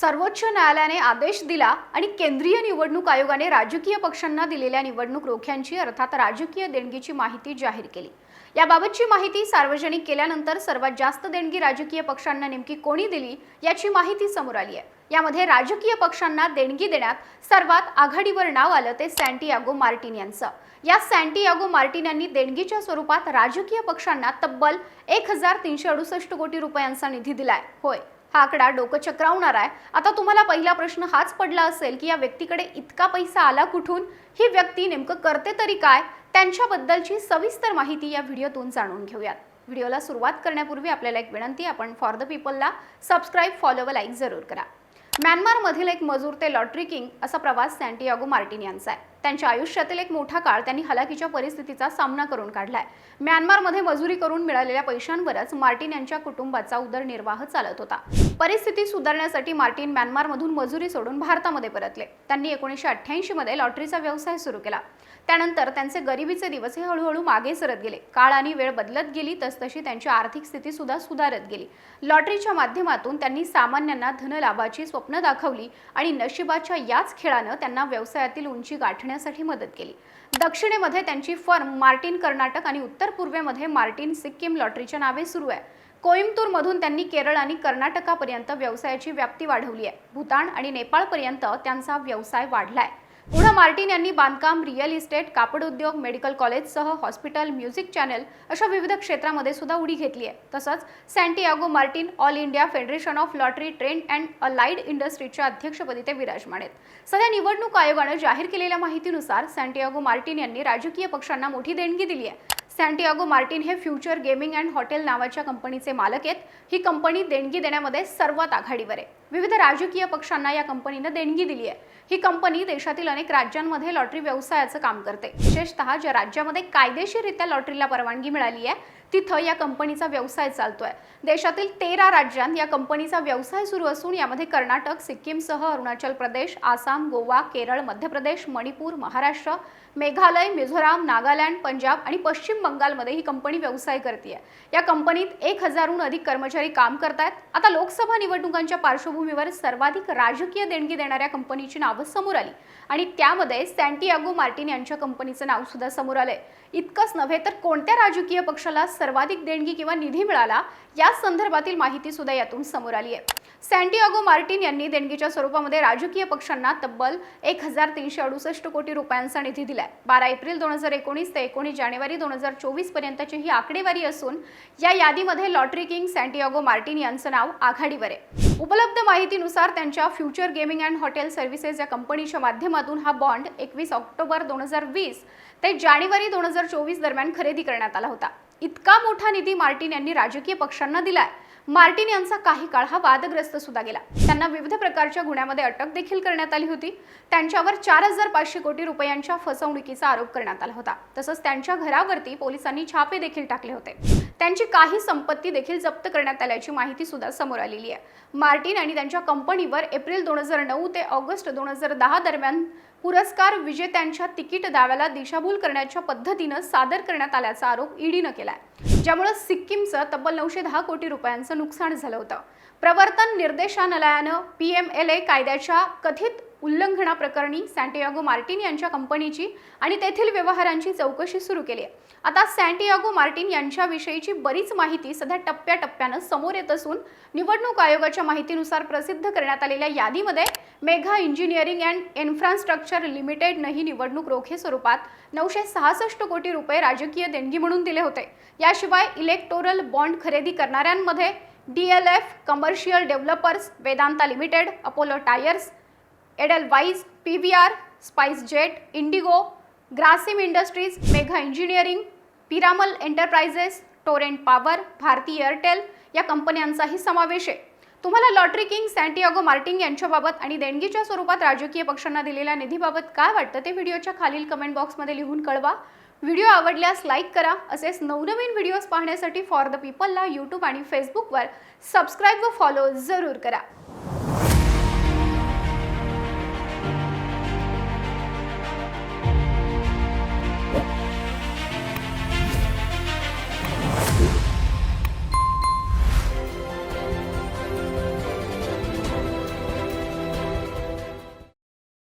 सर्वोच्च न्यायालयाने आदेश दिला आणि केंद्रीय निवडणूक आयोगाने राजकीय पक्षांना दिलेल्या निवडणूक रोख्यांची अर्थात राजकीय देणगीची माहिती जाहीर केली. याबाबतची माहिती सार्वजनिक केल्यानंतर सर्वात जास्त देणगी राजकीय पक्षांना नेमकी कोणी दिली याची माहिती समोर आली आहे. यामध्ये राजकीय पक्षांना देणगी देण्यात सर्वात आघाडीवर नाव आलं ते सॅन्टियागो मार्टिन यांचं. या सॅन्टियागो मार्टिन यांनी देणगीच्या स्वरूपात राजकीय पक्षांना तब्बल एक हजार तीनशे अडुसष्ट कोटी रुपयांचा निधी दिलाय. होय. हा आकडा डोकं चक्रावणार आहे. आता तुम्हाला पहिला प्रश्न हाच पडला असेल की या व्यक्तीकडे इतका पैसा आला कुठून? ही व्यक्ती नेमकं करते तरी काय? त्यांच्याबद्दलची सविस्तर माहिती या व्हिडिओतून जाणून घेऊयात. व्हिडिओला सुरुवात करण्यापूर्वी आपल्याला एक विनंती आपण फॉर द पीपलला सबस्क्राईब फॉलो व लाईक जरूर करा. म्यानमारमधील एक मजूर ते लॉटरी किंग असा प्रवास सॅन्टियागो मार्टिन यांचा आहे. त्यांच्या आयुष्यातील एक मोठा काळ त्यांनी हलाखीच्या परिस्थितीचा सामना करून काढलाय. म्यानमारमध्ये मजुरी करून मिळालेल्या पैशांवरच मार्टिन यांच्या कुटुंबाचा उदरनिर्वाह चालत होता. परिस्थिती सुधारण्यासाठी मार्टिन म्यानमारमधून मजुरी सोडून भारतामध्ये परतले. त्यांनी एकोणीसशे अठ्ठ्याऐंशी मध्ये लॉटरीचा व्यवसाय सुरू केला. त्यानंतर त्यांचे गरिबीचे दिवस हे हळूहळू मागे सरत गेले. काळ आणि वेळ बदलत गेली तसतशी त्यांची आर्थिक स्थिती सुद्धा सुधारत गेली. लॉटरीच्या माध्यमातून त्यांनी सामान्यांना धनलाभाची स्वप्न दाखवली आणि नशिबाच्या याच खेळानं त्यांना व्यवसायातील उंची गाठण्यासाठी मदत केली. दक्षिणेमध्ये त्यांची फर्म मार्टिन कर्नाटक आणि उत्तर पूर्वेमध्ये मार्टिन सिक्कीम लॉटरीच्या नावे सुरू आहे. कोईमतूरमधून त्यांनी केरळ आणि कर्नाटकापर्यंत व्यवसायाची व्याप्ती वाढवली आहे. भूतान आणि नेपाळपर्यंत त्यांचा व्यवसाय वाढलाय. पुढं मार्टिन यांनी बांधकाम रिअल इस्टेट कापड उद्योग मेडिकल कॉलेजसह हॉस्पिटल म्युझिक चॅनल अशा विविध क्षेत्रामध्ये सुद्धा उडी घेतली आहे. तसंच Santiago Martin all India federation of lottery trade and allied इंडस्ट्रीच्या अध्यक्षपदी ते विराजमान आहेत. सध्या निवडणूक आयोगानं जाहीर केलेल्या माहितीनुसार सँटियागो मार्टिन यांनी राजकीय पक्षांना मोठी देणगी दिली आहे. सँटियागो मार्टिन हे फ्युचर गेमिंग अँड हॉटेल नावाच्या कंपनीचे मालक आहेत. ही कंपनी देणगी देण्यामध्ये सर्वात आघाडीवर आहे. विविध राजकीय पक्षांना या कंपनीनं देणगी दिली आहे. ही कंपनी देशातील अनेक राज्यांमध्ये लॉटरी व्यवसायाचं काम करते. विशेषतः ज्या राज्यामध्ये कायदेशीररित्या लॉटरीला परवानगी मिळाली आहे तिथं या कंपनीचा व्यवसाय चालतोय. देशातील तेरा राज्यात या कंपनीचा व्यवसाय सुरू असून यामध्ये कर्नाटक सिक्कीमसह अरुणाचल प्रदेश आसाम गोवा केरळ मध्य प्रदेश मणिपूर महाराष्ट्र मेघालय मिझोराम नागालँड पंजाब आणि पश्चिम बंगालमध्ये ही कंपनी व्यवसाय करते या कंपनीत एक हजारहून अधिक कर्मचारी काम करतायत. आता लोकसभा निवडणुकांच्या पार्श्वभूमीवर सर्वाधिक राजकीय देणगी देणाऱ्या कंपनीची नावं समोर आली. आणि त्यामध्ये सँटियागो मार्टिन यांच्या कंपनीचं नाव सुद्धा समोर आलंय. इतकंच नव्हे तर कोणत्या राजकीय पक्षाला सर्वाधिक देणगी किंवा निधी मिळाला या संदर्भातील माहिती सुद्धा यातून समोर आली आहे. सॅन्टियागो मार्टिन यांनी देणगीच्या स्वरूपामध्ये राजकीय पक्षांना तब्बल एक हजार तीनशे अडुसष्ट कोटी रुपयांचा निधी दिलाय. बारा एप्रिल दोन हजार एकोणीस ते एकोणीस जानेवारी दोन हजार चोवीस पर्यंतची ही आकडेवारी असून या यादीमध्ये लॉटरी किंग सँटियागो मार्टिन यांचं नाव आघाडीवर आहे. उपलब्ध माहितीनुसार त्यांच्या future gaming and hotel services या कंपनीच्या माध्यमातून हा बॉन्ड एकवीस ऑक्टोबर दोन हजार वीस ते जानेवारी दोन हजार चोवीस दरम्यान खरेदी करण्यात आला होता. इतका मोठा निधी मार्टिन यांनी राजकीय पक्षांना दिलाय. मार्टिन यांचा काही काळ हा वादग्रस्त सुद्धा गेला. त्यांना विविध प्रकारच्या गुन्ह्यामध्ये अटक देखील करण्यात आली होती. त्यांच्यावर चार हजार पाचशे कोटी रुपयांच्या फसवणुकीचा आरोप करण्यात आला होता. तसंच त्यांच्या घरावरती पोलिसांनी छापे देखील टाकले होते. त्यांची काही संपत्ती देखील जप्त करण्यात आल्याची माहिती सुद्धा समोर आलेली आहे. मार्टिन आणि त्यांच्या कंपनीवर एप्रिल दोन हजार नऊ ते ऑगस्ट दोन हजार दहा दरम्यान पुरस्कार विजेत्यांच्या तिकीट दाव्याला दिशाभूल करण्याच्या पद्धतीनं सादर करण्यात आल्याचा आरोप ईडीनं केलाय ज्यामुळे सिक्कीमचं तब्बल नऊशे दहा कोटी रुपयांचं नुकसान झालं होतं. प्रवर्तन निर्देशानालयानं पी एम एल ए कायद्याच्या कथित उल्लंघनाप्रकरणी सँटियागो मार्टिन यांच्या कंपनीची आणि तेथील व्यवहारांची चौकशी सुरू केली आहे. आता सँटियागो मार्टिन यांच्याविषयीची बरीच माहिती सध्या टप्प्याटप्प्यानं समोर येत असून निवडणूक आयोगाच्या माहितीनुसार प्रसिद्ध करण्यात आलेल्या यादीमध्ये मेघा इंजिनिअरिंग अँड इन्फ्रास्ट्रक्चर लिमिटेडनं ही निवडणूक रोखे स्वरूपात नऊशे सहासष्ट कोटी रुपये राजकीय देणगी म्हणून दिले होते. याशिवाय इलेक्टोरल बॉन्ड खरेदी करणाऱ्यांमध्ये D L F commercial developers Vedanta limited Apollo tyres Edelweiss P V R SpiceJet IndiGo Grasim industries Megha engineering Piramal enterprises Torrent power Bharti Airtel या कंपन्यांचाही समावेश आहे. तुम्हाला लॉटरी किंग सँटियागो मार्टिंग यांच्याबाबत आणि देणगीच्या स्वरूपात राजकीय पक्षांना दिलेल्या निधीबाबत काय वाटतं ते व्हिडिओच्या खालील कमेंट बॉक्समध्ये लिहून कळवा. व्हिडिओ आवडल्यास लाईक करा. असेच नवनवीन व्हिडिओज पाहण्यासाठी फॉर द पीपलला यूट्यूब आणि फेसबुकवर सबस्क्राईब व फॉलो जरूर करा.